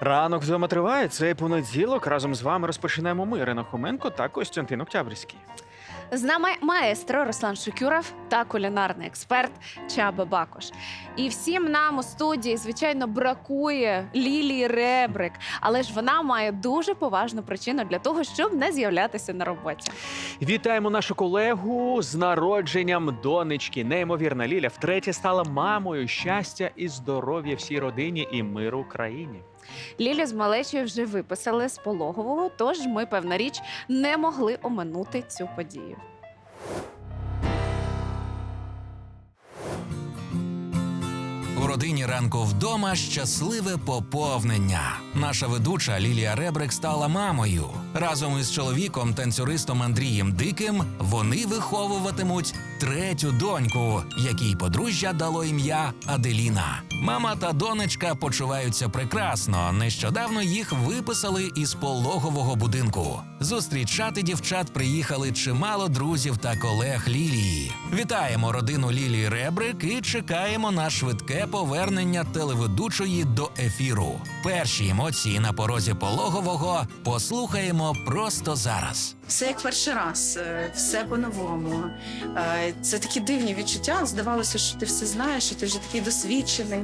Ранок вдома триває. Цей понеділок. Разом з вами розпочинаємо ми, Ірина Хоменко та Костянтин Октябрьський. З нами маестро Руслан Шукюров та кулінарний експерт Чаба Бакош. І всім нам у студії, звичайно, бракує Лілії Ребрик, але ж вона має дуже поважну причину для того, щоб не з'являтися на роботі. Вітаємо нашу колегу з народженням донечки. Неймовірна Ліля втретє стала мамою щастя і здоров'я всій родині і миру Україні. Лілі з малечою вже виписали з пологового, тож ми, певна річ, не могли оминути цю подію. У родині ранку вдома щасливе поповнення. Наша ведуча Лілія Ребрик стала мамою. Разом із чоловіком, танцюристом Андрієм Диким, вони виховуватимуть третю доньку, якій подружжя дало ім'я Аделіна. Мама та донечка почуваються прекрасно. Нещодавно їх виписали із пологового будинку. Зустрічати дівчат приїхали чимало друзів та колег Лілії. Вітаємо родину Лілії Ребрик і чекаємо на швидке повернення телеведучої до ефіру. Перші емоції на порозі пологового послухаємо просто зараз. Все як перший раз, е, все по-новому. Е, Це такі дивні відчуття. Здавалося, що ти все знаєш, що ти вже такий досвідчений.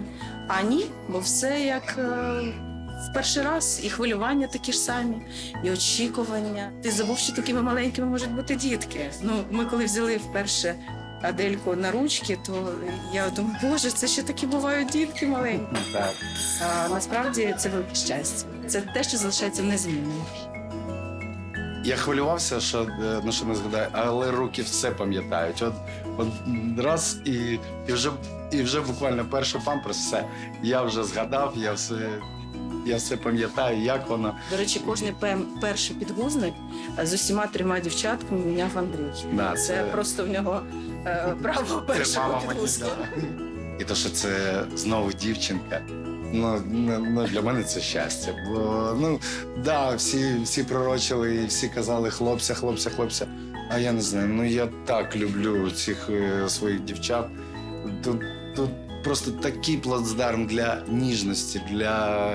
А ні, бо все як е, в перший раз, і хвилювання такі ж самі, і очікування. Ти забув, що такими маленькими можуть бути дітки. Ну, ми коли взяли вперше Адельку на ручки, то я думаю, боже, це ще такі бувають дітки маленькі. А насправді це велике щастя. Це те, що залишається незмінним. Я хвилювався, що е, на що не згадаю, але руки все пам'ятають. От, от раз і, і вже і вже буквально перший памперс, все. Я вже згадав, я все, я все пам'ятаю, як воно. До речі, пем- перший підгузник е, з усіма трьома дівчатками міняв Андрій. Да, це, це- просто в нього е, право першого підгузка. І то, що це знову дівчинка. Ну, ну, ну, для мене це щастя. Бо ну да, всі, всі пророчили і всі казали хлопця, хлопця, хлопця. А я не знаю. Ну я так люблю цих е, своїх дівчат. Тут, тут просто такий плацдарм для ніжності, для,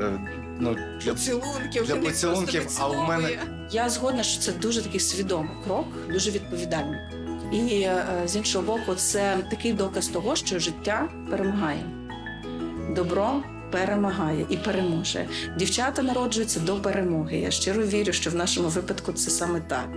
е, ну, для Поцілунків, для поцілунків, а у мене- Я згодна, що це дуже такий свідомий крок, дуже відповідальний. І е, з іншого боку, це такий доказ того, що життя перемагає. Добро перемагає і переможе. Дівчата народжуються до перемоги. Я щиро вірю, що в нашому випадку це саме так.